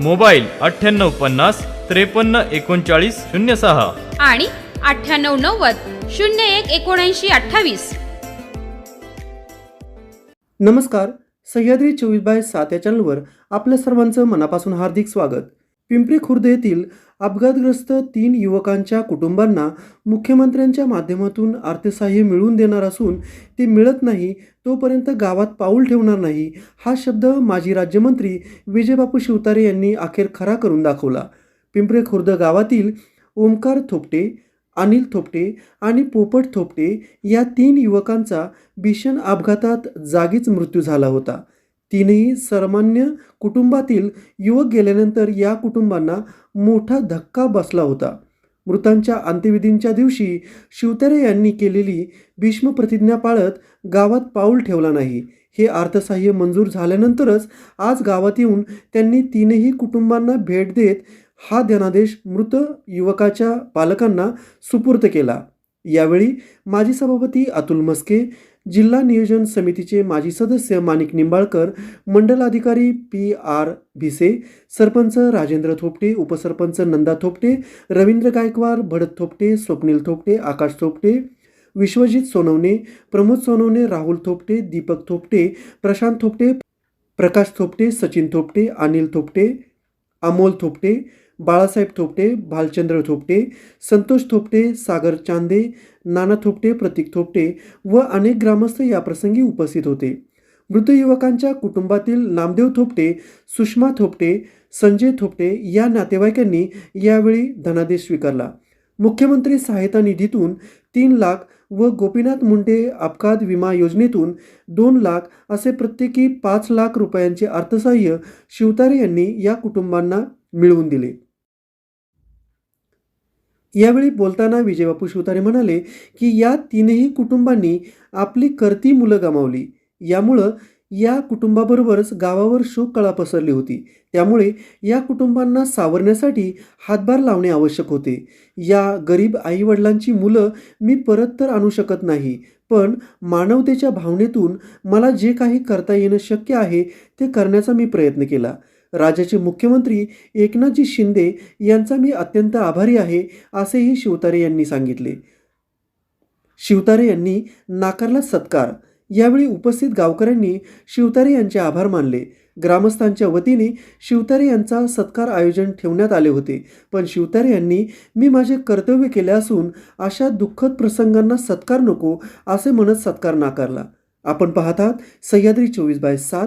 Mobile अठ्ठ्याण्णव पन्नास त्रेपन्न एकोणचाळीस शून्य सहा. आणि अठ्ठ्याण्णव नव्वद शून्य एक एकोणऐंशी अठ्ठावीस. नमस्कार सह्याद्री चोवीस बाय सात या चॅनलवर आपल्या सर्वांचं मनापासून हार्दिक स्वागत. पिंपरी खुर्द येथील अपघातग्रस्त तीन युवकांच्या कुटुंबांना मुख्यमंत्र्यांच्या माध्यमातून अर्थसहाय्य मिळवून देणार असून ते मिळत नाही तोपर्यंत गावात पाऊल ठेवणार नाही हा शब्द माजी राज्यमंत्री विजयबापू शिवतारे यांनी अखेर खरा करून दाखवला. पिंपरी खुर्द गावातील ओमकार थोपटे अनिल थोपटे आणि पोपट थोपटे या तीन युवकांचा भीषण अपघातात जागीच मृत्यू झाला होता. तीनही सर्वमान्य कुटुंबातील युवक गेल्यानंतर या कुटुंबांना मोठा धक्का बसला होता. मृतांच्या अंत्यविधींच्या दिवशी शिवतारे यांनी केलेली भीष्म प्रतिज्ञा पाळत गावात पाऊल ठेवला नाही. हे अर्थसहाय्य मंजूर झाल्यानंतरच आज गावात येऊन त्यांनी तीनही कुटुंबांना भेट देत हा धनादेश मृत युवकाच्या पालकांना सुपूर्त केला. यावेळी माजी सभापती अतुल मस्के जिल्हा नियोजन समितीचे माजी सदस्य माणिक निंबाळकर मंडल अधिकारी पी आर भिसे सरपंच राजेंद्र थोपटे उपसरपंच नंदा थोपटे रवींद्र गायकवाड भडत थोपटे स्वप्नील थोपटे आकाश थोपटे विश्वजित सोनवणे प्रमोद सोनवणे राहुल थोपटे दीपक थोपटे प्रशांत थोपटे प्रकाश थोपटे सचिन थोपटे अनिल थोपटे अमोल थोपटे बाळासाहेब थोपटे भालचंद्र थोपटे संतोष थोपटे सागर चांदे नाना थोपटे प्रतीक थोपटे व अनेक ग्रामस्थ या प्रसंगी उपस्थित होते. मृत युवकांच्या कुटुंबातील नामदेव थोपटे सुषमा थोपटे संजय थोपटे या नातेवाईकांनी यावेळी धनादेश स्वीकारला. मुख्यमंत्री सहायता निधीतून तीन लाख व गोपीनाथ मुंडे अपघात विमा योजनेतून दोन लाख असे प्रत्येकी पाच लाख रुपयांचे अर्थसहाय्य शिवतारे यांनी या कुटुंबांना मिळवून दिले. यावेळी बोलताना विजयबापू शिवतारे म्हणाले की या तीनही कुटुंबांनी आपली करती मुलं गमावली. यामुळं या कुटुंबाबरोबरच गावावर शोककळा पसरली होती. त्यामुळे या कुटुंबांना सावरण्यासाठी हातभार लावणे आवश्यक होते. या गरीब आईवडिलांची मुलं मी परत तर आणू शकत नाही पण मानवतेच्या भावनेतून मला जे काही करता येणं शक्य आहे ते करण्याचा मी प्रयत्न केला. राज्याचे मुख्यमंत्री एकनाथजी शिंदे यांचा मी अत्यंत आभारी आहे असेही शिवतारे यांनी सांगितले. शिवतारे यांनी नाकारला सत्कार. यावेळी उपस्थित गावकऱ्यांनी शिवतारे यांचे आभार मानले. ग्रामस्थांच्या वतीने शिवतारे यांचा सत्कार आयोजन ठेवण्यात आले होते. पण शिवतारे यांनी मी माझे कर्तव्य केले असून अशा दुःखद प्रसंगांना सत्कार नको असे म्हणत सत्कार नाकारला. आपण पाहतात सह्याद्री चोवीस बाय सात